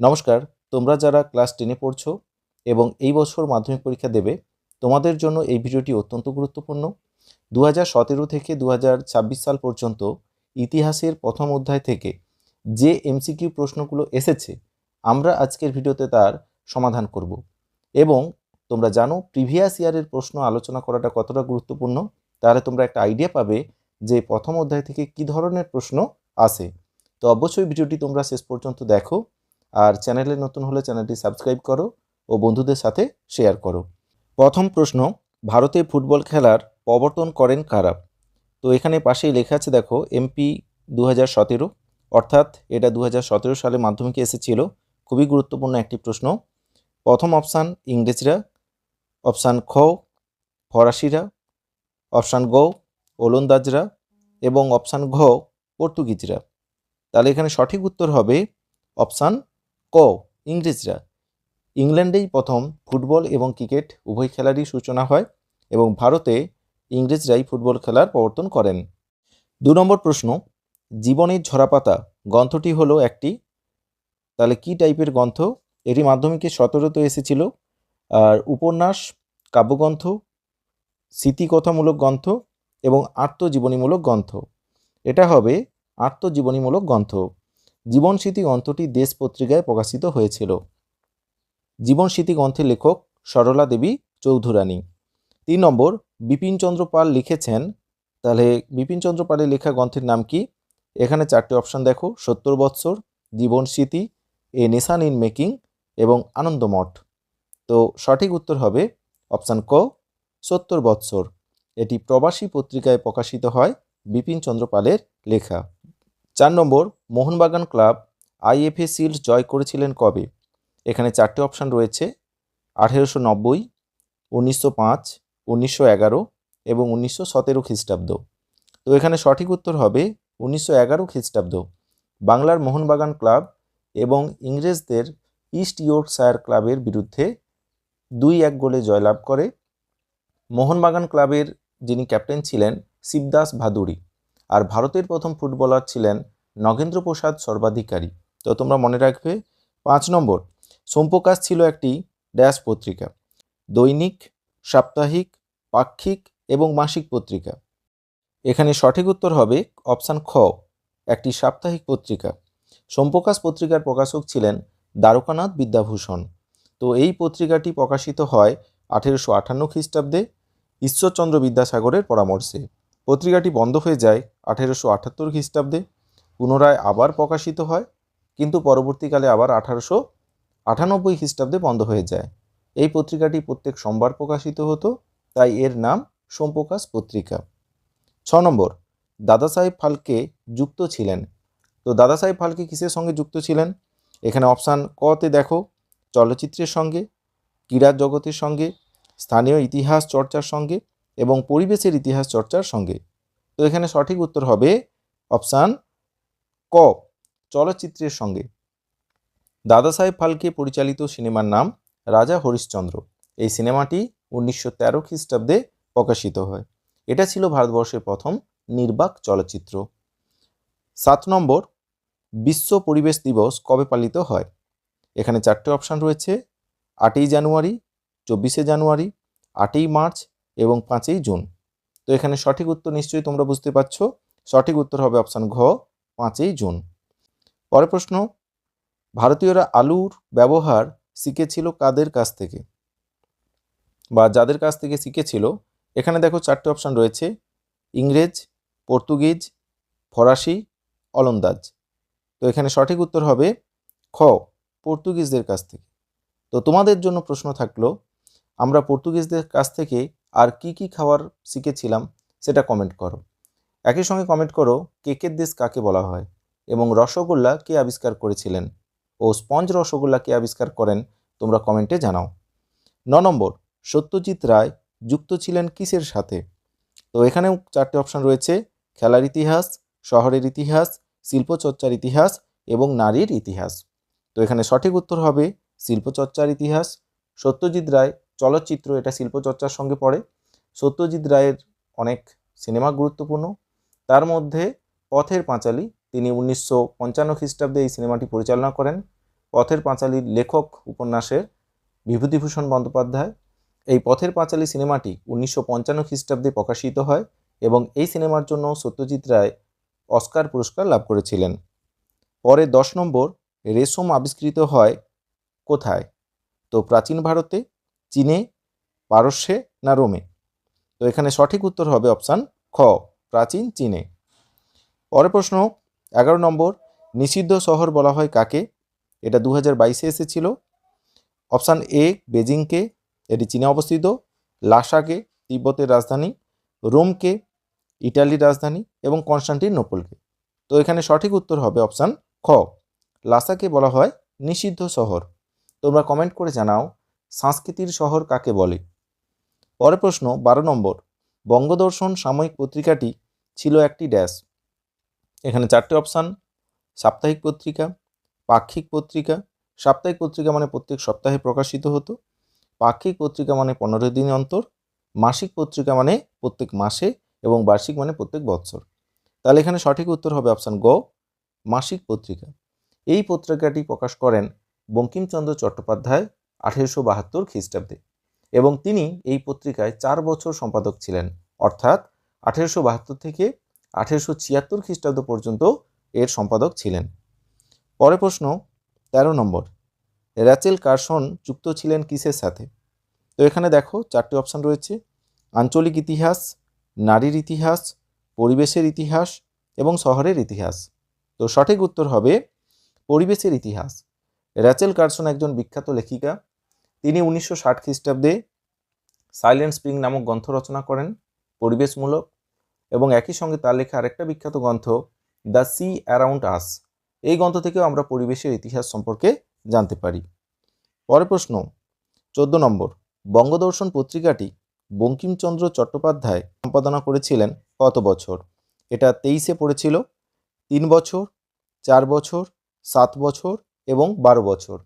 নমস্কার, তোমরা যারা ক্লাস টেনে পড়ছো এবং এই বছর মাধ্যমিক পরীক্ষা দেবে, তোমাদের জন্য এই ভিডিওটি অত্যন্ত গুরুত্বপূর্ণ। দু হাজার সতেরো থেকে দু হাজার ছাব্বিশ সাল পর্যন্ত ইতিহাসের প্রথম অধ্যায় থেকে যে এমসিকিউ প্রশ্নগুলো এসেছে, আমরা আজকের ভিডিওতে তার সমাধান করব। এবং তোমরা জানো, প্রিভিয়াস ইয়ারের প্রশ্ন আলোচনা করাটা কতটা গুরুত্বপূর্ণ, তাহলে তোমরা একটা আইডিয়া পাবে যে প্রথম অধ্যায় থেকে কি ধরনের প্রশ্ন আসে। তো অবশ্যই ভিডিওটি তোমরা শেষ পর্যন্ত দেখো। আর চ্যানেলে নতুন হলে চ্যানেলটি সাবস্ক্রাইব করো ও বন্ধুদের সাথে শেয়ার করো। প্রথম প্রশ্ন, ভারতে ফুটবল খেলার প্রবর্তন করেন কারা? তো এখানে পাশেই লেখা আছে, দেখো এমপি দু হাজার সতেরো, অর্থাৎ এটা দু হাজার সতেরো সালে মাধ্যমিকে এসেছিল। খুবই গুরুত্বপূর্ণ একটি প্রশ্ন। প্রথম অপশান ইংরেজরা, অপশান খ, ফরাসিরা, অপশান গ, ওলন্দাজরা এবং অপশান ঘ, পর্তুগিজরা। তাহলে এখানে সঠিক উত্তর হবে অপশান ক, ইংরেজরা। ইংল্যান্ডেই প্রথম ফুটবল এবং ক্রিকেট উভয় খেলারই সূচনা হয় এবং ভারতে ইংরেজরাই ফুটবল খেলার প্রবর্তন করেন। দু নম্বর প্রশ্ন, জীবনের ঝরাপাতা, গ্রন্থটি হলো একটি। তাহলে কি টাইপের গ্রন্থ? এটি মাধ্যমিকে সতেরোতে এসেছিল। আর উপন্যাস, কাব্যগ্রন্থ, স্মৃতিকথামূলক গ্রন্থ এবং আত্মজীবনীমূলক গ্রন্থ। এটা হবে আত্মজীবনীমূলক গ্রন্থ। জীবন স্মৃতি গ্রন্থটি দেশ পত্রিকায় প্রকাশিত হয়েছিল। জীবন স্মৃতি গ্রন্থের লেখক সরলা দেবী চৌধুরানী। তিন নম্বর বিপিনচন্দ্র পাল লিখেছেন, তাহলে বিপিনচন্দ্র পালের লেখা গ্রন্থের নাম কি? এখানে চারটি অপশন দেখো, সত্তর বৎসর, জীবন স্মৃতি, এ নেশান ইন মেকিং এবং আনন্দমঠ তো সঠিক উত্তর হবে অপশান ক, সত্তর বৎসর। এটি প্রবাসী পত্রিকায় প্রকাশিত হয় বিপিনচন্দ্র পালের লেখা। চার নম্বর, মোহনবাগান ক্লাব আইএফএ শিল্ড জয় করেছিলেন কবে? এখানে চারটে অপশান রয়েছে, আঠেরোশো নব্বই, উনিশশো পাঁচ, উনিশশো এগারো এবং উনিশশো সতেরো খ্রিস্টাব্দ। তো এখানে সঠিক উত্তর হবে উনিশশো এগারো খ্রিস্টাব্দ। বাংলার মোহনবাগান ক্লাব এবং ইংরেজদের ইস্ট ইয়র্কশায়ার ক্লাবের বিরুদ্ধে দুই এক গোলে জয়লাভ করে। মোহনবাগান ক্লাবের যিনি ক্যাপ্টেন ছিলেন শিবদাস ভাদুড়ি আর ভারতের প্রথম ফুটবলার ছিলেন নগেন্দ্র প্রসাদ সর্বাধিকারী। তো তোমরা মনে রাখবে, পাঁচ নম্বর, সোমপ্রকাশ ছিল একটি ড্যাশ পত্রিকা, দৈনিক, সাপ্তাহিক, পাক্ষিক এবং মাসিক পত্রিকা। এখানে সঠিক উত্তর হবে অপশান খ, একটি সাপ্তাহিক পত্রিকা। সোমপ্রকাশ পত্রিকার প্রকাশক ছিলেন দ্বারকানাথ বিদ্যাভূষণ। তো এই পত্রিকাটি প্রকাশিত হয় আঠেরোশো আটান্ন খ্রিস্টাব্দে ঈশ্বরচন্দ্র বিদ্যাসাগরের পরামর্শে। পত্রিকাটি বন্ধ হয়ে যায় আঠেরোশো আটাত্তর খ্রিস্টাব্দে। পুনরায় আবার প্রকাশিত হয়, কিন্তু পরবর্তীকালে আবার আঠারোশো আটানব্বই খ্রিস্টাব্দে বন্ধ হয়ে যায়। এই পত্রিকাটি প্রত্যেক সোমবার প্রকাশিত হতো, তাই এর নাম সোমপ্রকাশ পত্রিকা। ছ নম্বর, দাদাসাহেব ফালকে যুক্ত ছিলেন। তো দাদাসাহেব ফালকে কিসের সঙ্গে যুক্ত ছিলেন? এখানে অপশান কতে দেখো, চলচ্চিত্রের সঙ্গে, ক্রীড়া জগতের সঙ্গে, স্থানীয় ইতিহাস চর্চার সঙ্গে এবং পরিবেশের ইতিহাস চর্চার সঙ্গে। তো এখানে সঠিক উত্তর হবে অপশান ক, চলচ্চিত্রের সঙ্গে। দাদা সাহেব ফালকে পরিচালিত সিনেমার নাম রাজা হরিশ্চন্দ্র। এই সিনেমাটি উনিশশো তেরো খ্রিস্টাব্দে প্রকাশিত হয়। এটা ছিল ভারতবর্ষের প্রথম নির্বাক চলচ্চিত্র। সাত নম্বর, বিশ্ব পরিবেশ দিবস কবে পালিত হয়? এখানে চারটে অপশান রয়েছে। আটই জানুয়ারি, চব্বিশে জানুয়ারি, আটই মার্চ এবং পাঁচই জুন। তো এখানে সঠিক উত্তর নিশ্চয়ই তোমরা বুঝতে পারছ। সঠিক উত্তর হবে অপশান ঘ পাঁচই জুন। পরের প্রশ্ন, ভারতীয়রা আলুর ব্যবহার শিখেছিল কাদের কাছ থেকে? বা যাদের কাছ থেকে শিখেছিল, এখানে দেখো চারটে অপশান রয়েছে, ইংরেজ, পর্তুগিজ, ফরাসি অলন্দাজ তো এখানে সঠিক উত্তর হবে খ, পর্তুগিজদের কাছ থেকে। তো তোমাদের জন্য প্রশ্ন থাকল, আমরা পর্তুগিজদের কাছ থেকে আর কি কি খাবার শিখেছিলাম সেটা কমেন্ট করো। একই সঙ্গে কমেন্ট করো কেকের দেশ কাকে বলা হয়? এবং রসগোল্লা কে আবিষ্কার করেছিলেন? ও স্পঞ্জ রসগোল্লা কে আবিষ্কার করেন, তোমরা কমেন্টে জানাও। ন নম্বর, সত্যজিৎ রায় যুক্ত ছিলেন কিসের সাথে? তো এখানেও চারটে অপশান রয়েছে, খেলার ইতিহাস, শহরের ইতিহাস, শিল্পচর্চার ইতিহাস এবং নারীর ইতিহাস। তো এখানে সঠিক উত্তর হবে, শিল্পচর্চার ইতিহাস। সত্যজিৎ রায় চলচ্চিত্র, এটা শিল্পচর্চার সঙ্গে পড়ে। সত্যজিৎ রায়ের অনেক সিনেমা গুরুত্বপূর্ণ। তার মধ্যে পথের পাঁচালী তিনি উনিশশো পঞ্চান্ন খ্রিস্টাব্দে এই সিনেমাটি পরিচালনা করেন। পথের পাঁচালীর লেখক উপন্যাসের বিভূতিভূষণ বন্দ্যোপাধ্যায়। এই পথের পাঁচালী সিনেমাটি উনিশশো পঞ্চান্ন খ্রিস্টাব্দে প্রকাশিত হয় এবং এই সিনেমার জন্য সত্যজিৎ রায় অস্কার পুরস্কার লাভ করেছিলেন। পরে দশ নম্বর রেশম আবিষ্কৃত হয় কোথায়? তো প্রাচীন ভারতে, চীনে, পারস্যে না রোমে? তো এখানে সঠিক উত্তর হবে অপশান খ। প্রাচীন চীনে। পরের প্রশ্ন, এগারো নম্বর, নিষিদ্ধ শহর বলা হয় কাকে? এটা দু হাজার বাইশে এসেছিল। অপশান এ, বেজিংকে। এটি চীনে অবস্থিত। লাসাকে, তিব্বতের রাজধানী। রোমকে, ইটালির রাজধানী। এবং কনস্টান্টিনোপলকে। তো এখানে সঠিক উত্তর হবে অপশান খ। লাসাকে বলা হয় নিষিদ্ধ শহর। তোমরা কমেন্ট করে জানাও, সংস্কৃতির শহর কাকে বলে? পরের প্রশ্ন, বারো নম্বর বঙ্গদর্শন সাময়িক পত্রিকাটি ছিল একটি ড্যাশ। এখানে চারটে অপশান, সাপ্তাহিক পত্রিকা, পাক্ষিক পত্রিকা। সাপ্তাহিক পত্রিকা মানে প্রত্যেক সপ্তাহে প্রকাশিত হতো। পাক্ষিক পত্রিকা মানে পনেরো দিন অন্তর। মাসিক পত্রিকা মানে প্রত্যেক মাসে এবং বার্ষিক মানে প্রত্যেক বৎসর তাহলে এখানে সঠিক উত্তর হবে অপশান গ, মাসিক পত্রিকা। এই পত্রিকাটি প্রকাশ করেন বঙ্কিমচন্দ্র চট্টোপাধ্যায় আঠেরোশো বাহাত্তর খ্রিস্টাব্দে। এবং তিনি এই পত্রিকায় চার বছর সম্পাদক ছিলেন। অর্থাৎ আঠেরোশো বাহাত্তর থেকে আঠেরোশো ছিয়াত্তর খ্রিস্টাব্দ পর্যন্ত এর সম্পাদক ছিলেন। পরে প্রশ্ন, তেরো নম্বর, র্যাচেল কার্সন যুক্ত ছিলেন কিসের সাথে? তো এখানে দেখো চারটি অপশান রয়েছে। আঞ্চলিক ইতিহাস, নারীর ইতিহাস, পরিবেশের ইতিহাস এবং শহরের ইতিহাস। তো সঠিক উত্তর হবে পরিবেশের ইতিহাস। র্যাচেল কার্সন একজন বিখ্যাত লেখিকা তিনি উনিশশো ষাট খ্রিস্টাব্দে সাইলেন্ট স্প্রিং নামক গ্রন্থ রচনা করেন, পরিবেশমূলক, এবং একই সঙ্গে তার লেখা আরেকটা বিখ্যাত গ্রন্থ, দ্য সি অ্যারাউন্ড আস। এই গ্রন্থ থেকেও আমরা পরিবেশের ইতিহাস সম্পর্কে জানতে পারি। পরের প্রশ্ন, চোদ্দ নম্বর, বঙ্গদর্শন পত্রিকাটি বঙ্কিমচন্দ্র চট্টোপাধ্যায় সম্পাদনা করেছিলেন কত বছর? এটা তেইশে পড়েছিল, তিন বছর, চার বছর, সাত বছর এবং বারো বছর।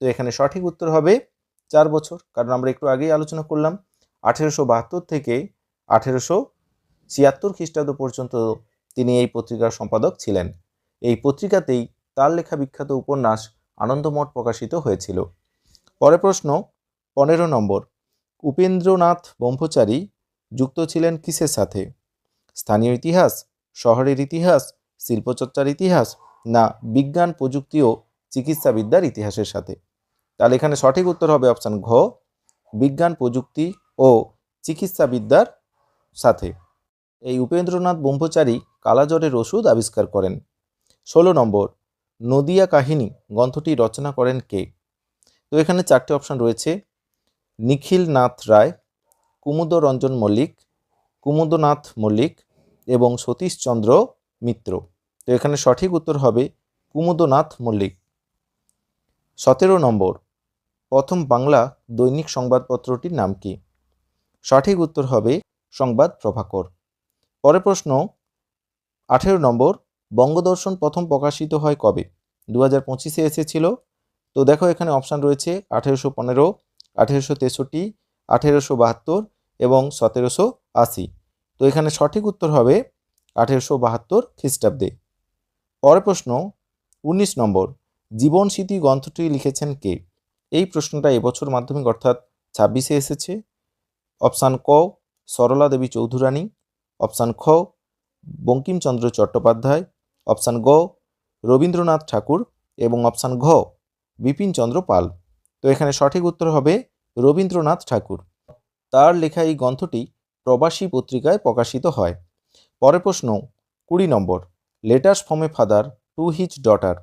তো এখানে সঠিক উত্তর হবে চার বছর, কারণ আমরা একটু আগেই আলোচনা করলাম, আঠেরোশো বাহাত্তর থেকে আঠেরোশো ছিয়াত্তর খ্রিস্টাব্দ পর্যন্ত তিনি এই পত্রিকার সম্পাদক ছিলেন। এই পত্রিকাতেই তার লেখা বিখ্যাত উপন্যাস আনন্দমঠ প্রকাশিত হয়েছিল। পরে প্রশ্ন, পনেরো নম্বর, উপেন্দ্রনাথ ব্রহ্মচারী যুক্ত ছিলেন কিসের সাথে? স্থানীয় ইতিহাস, শহরের ইতিহাস, শিল্পচর্চার ইতিহাস, না বিজ্ঞান, প্রযুক্তি ও চিকিৎসাবিদ্যার ইতিহাসের সাথে? তাহলে এখানে সঠিক উত্তর হবে অপশান ঘ, বিজ্ঞান, প্রযুক্তি ও চিকিৎসাবিদ্যার সাথে। এই উপেন্দ্রনাথ ব্রহ্মচারী কালাজ্বরের ওষুধ আবিষ্কার করেন। ষোলো নম্বর, নদিয়া কাহিনী গ্রন্থটি রচনা করেন কে? তো এখানে চারটে অপশান রয়েছে। নিখিল নাথ রায় কুমুদ রঞ্জন মল্লিক, কুমুদনাথ মল্লিক এবং সতীশচন্দ্র মিত্র। তো এখানে সঠিক উত্তর হবে কুমুদনাথ মল্লিক। সতেরো নম্বর প্রথম বাংলা দৈনিক সংবাদপত্রটির নাম কি? সঠিক উত্তর হবে সংবাদ প্রভাকর। পরের প্রশ্ন, আঠেরো নম্বর, বঙ্গদর্শন প্রথম প্রকাশিত হয় কবে? দু হাজার পঁচিশে এসেছিল। তো দেখো এখানে অপশান রয়েছে আঠেরোশো পনেরো, আঠেরোশো তেষট্টি, আঠেরোশো বাহাত্তর এবং সতেরোশো আশি। তো এখানে সঠিক উত্তর হবে আঠেরোশো বাহাত্তর খ্রিস্টাব্দে। পরের প্রশ্ন, উনিশ নম্বর, জীবন স্মৃতি গ্রন্থটি লিখেছেন কে? এই প্রশ্নটা এবছর মাধ্যমিক অর্থাৎ ছাব্বিশে এসেছে। অপশান ক, সরলা দেবী চৌধুরানী। অপশান খ, বঙ্কিমচন্দ্র চট্টোপাধ্যায়। অপশান গ, রবীন্দ্রনাথ ঠাকুর। এবং অপশান ঘ, বিপিনচন্দ্র পাল। তো এখানে সঠিক উত্তর হবে রবীন্দ্রনাথ ঠাকুর। তার লেখা এই গ্রন্থটি প্রবাসী পত্রিকায় প্রকাশিত হয়। পরের প্রশ্ন, কুড়ি নম্বর letters from father to his daughter.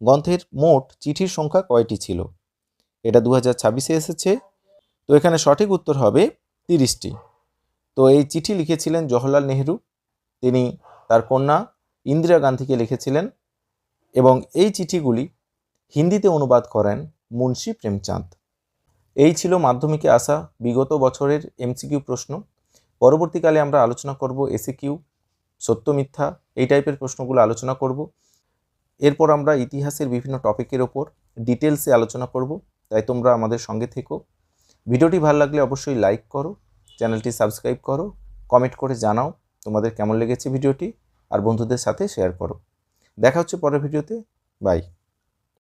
গ্রন্থের মোট চিঠির সংখ্যা কয়টি ছিল? এটা দু হাজার ছাব্বিশে এসেছে। তো এখানে সঠিক উত্তর হবে তিরিশটি। তো এই চিঠি লিখেছিলেন জওহরলাল নেহরু। তিনি তার কন্যা ইন্দিরা গান্ধীকে লিখেছিলেন এবং এই চিঠিগুলি হিন্দিতে অনুবাদ করেন মুন্সি প্রেমচাঁদ। এই ছিল মাধ্যমিকে আসা বিগত বছরের এমসিকিউ প্রশ্ন। পরবর্তীকালে আমরা আলোচনা করব এসিকিউ, সত্য মিথ্যা, এই টাইপের প্রশ্নগুলো আলোচনা করব। এরপর আমরা ইতিহাসের বিভিন্ন টপিকের ওপর ডিটেলসে আলোচনা করব। তাই তোমরা আমাদের সঙ্গে থেকো। ভিডিওটি ভালো লাগলে অবশ্যই লাইক করো, চ্যানেলটি সাবস্ক্রাইব করো কমেন্ট করে জানাও তোমাদের কেমন লেগেছে ভিডিওটি, আর বন্ধুদের সাথে শেয়ার করো। দেখা হচ্ছে পরের ভিডিওতে বাই